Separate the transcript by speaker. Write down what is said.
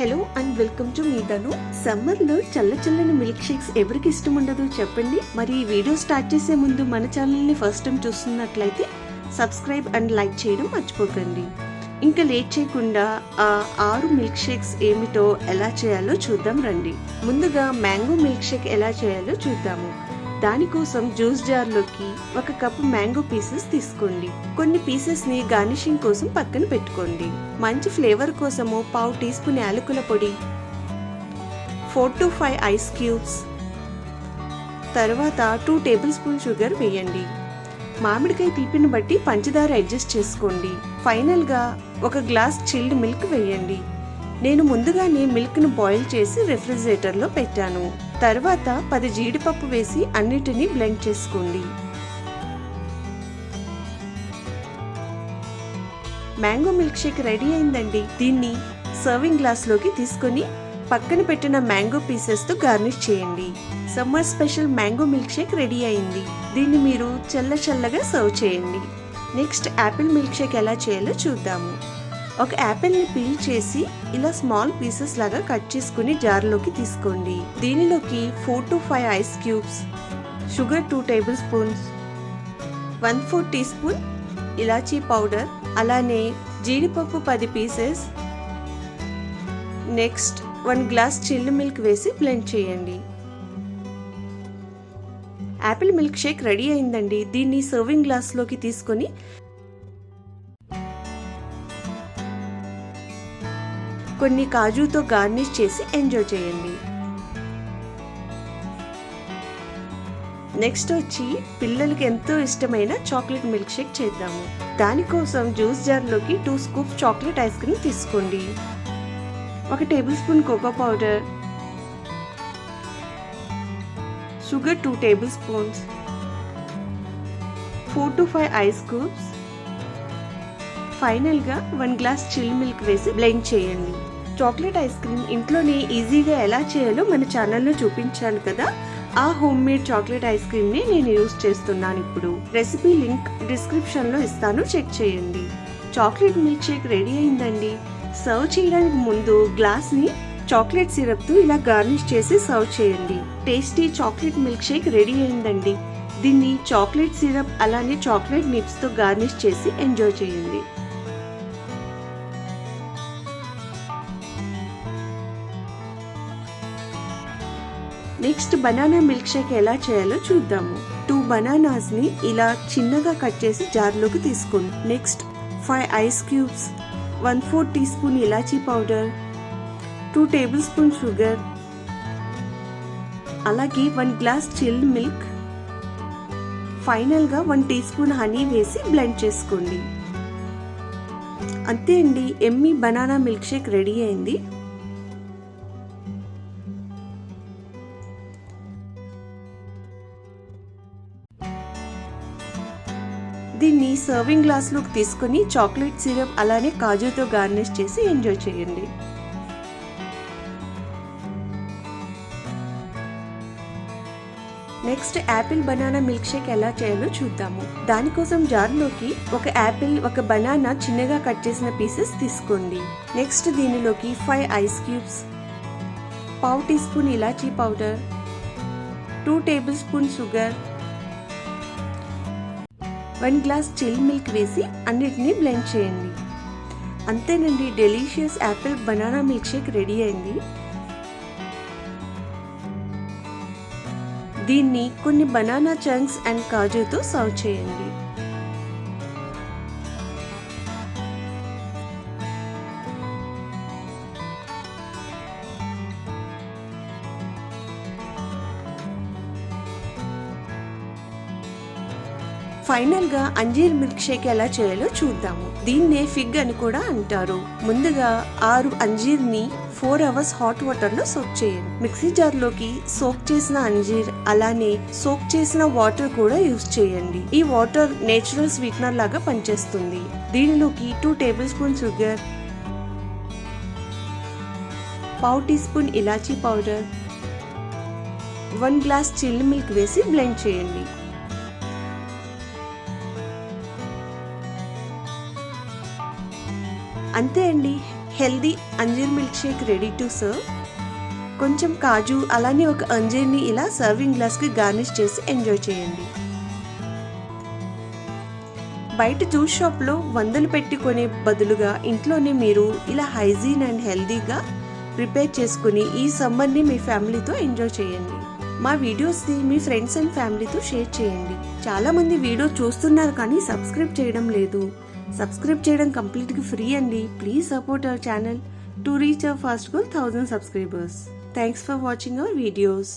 Speaker 1: Hello and welcome to మీదను సమ్మర్లో చల్ల చల్లని మిల్క్ షేక్స్ ఎవరికి ఇష్టం ఉండదు చెప్పండి. మరి ఈ వీడియో స్టార్ట్ చేసే ముందు మన ఛానల్ని ఫస్ట్ టైం చూస్తున్నట్లయితే సబ్స్క్రైబ్ అండ్ లైక్ చేయడం మర్చిపోకండి. ఇంకా లేట్ చేయకుండా ఆ ఆరు మిల్క్ షేక్స్ ఏమిటో ఎలా చేయాలో చూద్దాం రండి. ముందుగా మ్యాంగో మిల్క్ షేక్ ఎలా చేయాలో చూద్దాము. దానికోసం జ్యూస్ జార్లోకి ఒక కప్పు మ్యాంగో పీసెస్ తీసుకోండి. కొన్ని పీసెస్ని గార్నిషింగ్ కోసం పక్కన పెట్టుకోండి. మంచి ఫ్లేవర్ కోసము పావు టీ స్పూన్ యాలకుల పొడి four to five ice cubes తర్వాత టూ టేబుల్ స్పూన్ షుగర్ వేయండి. మామిడికాయ తీపిని బట్టి పంచదార అడ్జస్ట్ చేసుకోండి. ఫైనల్గా ఒక గ్లాస్ చిల్డ్ మిల్క్ వేయండి. నేను ముందుగానే మిల్క్ను బాయిల్ చేసి రెఫ్రిజిరేటర్లో పెట్టాను. తర్వాత పది జీడిపప్పు వేసి అన్నిటినీ బ్లెండ్ చేసుకోండి. మ్యాంగో మిల్క్ షేక్ రెడీ అయిందండి. దీన్ని సర్వింగ్ గ్లాస్లోకి తీసుకొని పక్కన పెట్టిన మ్యాంగో పీసెస్తో గార్నిష్ చేయండి. Summer special mango milkshake ready అయింది. దీన్ని మీరు చల్ల చల్లగా సర్వ్ చేయండి. నెక్స్ట్ యాపిల్ మిల్క్ షేక్ ఎలా చేయాలో చూద్దాము. ఒక యాపిల్ని పీల్ చేసి ఇలా స్మాల్ పీసెస్ లాగా కట్ చేసుకుని జార్లోకి తీసుకోండి. దీనిలోకి four to five ice cubes sugar two tablespoons one four teaspoon elaichi powder అలానే జీడిపప్పు పది pieces. Next one glass chill milk వేసి బ్లెండ్ చేయండి. యాపిల్ మిల్క్ షేక్ రెడీ అయిందండి. దీన్ని సర్వింగ్ గ్లాస్లోకి తీసుకొని కొన్ని కాజుతో గార్నిష్ చేసి ఎంజాయ్ చేయండి. నెక్స్ట్ వచ్చి పిల్లలకి ఎంతో ఇష్టమైన చాక్లెట్ మిల్క్ షేక్ చేద్దాము. దానికోసం జ్యూస్ జార్లోకి two scoop chocolate ice cream తీసుకోండి. ఒక tablespoon cocoa powder. Sugar two tablespoons. Four to five ice cubes. ఫైనల్గా వన్ గ్లాస్ చిల్ మిల్క్ వేసి బ్లెండ్ చేయండి. చాక్లెట్ ఐస్ క్రీమ్ ఇంట్లోనే ఈజీగా ఎలా చేయాలో మన ఛానల్లో చూపించాను కదా. ఆ హోమ్ మేడ్ చాక్లెట్ ఐస్ క్రీమ్ని నేను యూస్ చేస్తున్నాను ఇప్పుడు. రెసిపీ లింక్ డిస్క్రిప్షన్లో ఇస్తాను. చెక్ చేయండి. చాక్లెట్ మిల్క్ షేక్ రెడీ అయిందండి. సర్వ్ చేయడానికి ముందు గ్లాస్ని చాక్లెట్ సిరప్తో ఇలా గార్నిష్ చేసి సర్వ్ చేయండి. Tasty chocolate milk shake ready అయిందండి. దీన్ని చాక్లెట్ సిరప్ అలానే చాక్లెట్ నిప్స్తో గార్నిష్ చేసి ఎంజాయ్ చేయండి. నెక్స్ట్ బనానా మిల్క్ షేక్ ఎలా చేయాలో చూద్దాము. టూ బనానాస్ని ఇలా చిన్నగా కట్ చేసి జార్లోకి తీసుకోండి. Next five ice cubes one four teaspoon ఇలాచీ powder two tablespoon sugar అలాగే వన్ గ్లాస్ చిల్డ్ మిల్క్ ఫైనల్గా వన్ టీ స్పూన్ హనీ వేసి బ్లెండ్ చేసుకోండి. అంతే అండి ఎమ్మి బనానా మిల్క్ షేక్ రెడీ అయింది. దీన్ని సర్వింగ్ గ్లాస్లోకి తీసుకొని చాక్లెట్ సిరప్ అలానే కాజుతో గార్నిష్ చేసి ఎంజాయ్ చేయండి. Next apple banana milk shake ఎలా చేయాలో చూద్దాము. దానికోసం జార్లోకి ఒక యాపిల్ ఒక బనానా చిన్నగా కట్ చేసిన పీసెస్ తీసుకోండి. నెక్స్ట్ దీనిలోకి ఫైవ్ ఐస్ క్యూబ్స్ పావు టీ స్పూన్ ఇలాచీ powder two tablespoon sugar one glass chill milk వేసి అన్నిటినీ బ్లెండ్ చేయండి. అంతేనండి delicious apple banana milkshake ready అయింది. దీన్ని కొన్ని బనానా చంక్స్ అండ్ కాజుతో సర్వ్ చేయండి. ఫైనల్గా అంజీర్ మిల్క్ షేక్ ఎలా చేయాలో చూద్దాము. దీన్నే ఫిగ్ అని కూడా అంటారు. ముందుగా ఆరు అంజీర్ని ఫోర్ అవర్స్ హాట్ వాటర్లో సోక్ చేయండి. మిక్సీ జార్లోకి సోక్ చేసిన అంజీర్ అలానే సోక్ చేసిన వాటర్ కూడా యూస్ చేయండి. ఈ వాటర్ నేచురల్ స్వీట్నర్ లాగా పనిచేస్తుంది. దీనిలోకి టూ టేబుల్ స్పూన్ షుగర్ పావు టీ స్పూన్ ఇలాచీ powder one glass chill milk వేసి బ్లెండ్ చేయండి. అంతే అండి. హెల్దీ అంజీర్ milk shake ready to serve. కొంచెం కాజు అలానే ఒక అంజీర్ని ఇలా సర్వింగ్ గ్లాస్కి గార్నిష్ చేసి ఎంజాయ్ చేయండి. బయట జ్యూస్ షాప్లో వందలు పెట్టుకునే బదులుగా ఇంట్లోనే మీరు ఇలా హైజీన్ అండ్ హెల్దీగా ప్రిపేర్ చేసుకుని ఈ సమ్మర్ని మీ ఫ్యామిలీతో ఎంజాయ్ చేయండి. మా వీడియోస్ని మీ ఫ్రెండ్స్ అండ్ ఫ్యామిలీతో షేర్ చేయండి. చాలామంది వీడియో చూస్తున్నారు కానీ సబ్స్క్రైబ్ చేయడం లేదు. సబ్స్క్రైబ్ చేయడం కంప్లీట్గా ఫ్రీ అండి. Please support our channel to reach our first goal thousand subscribers thanks for watching our videos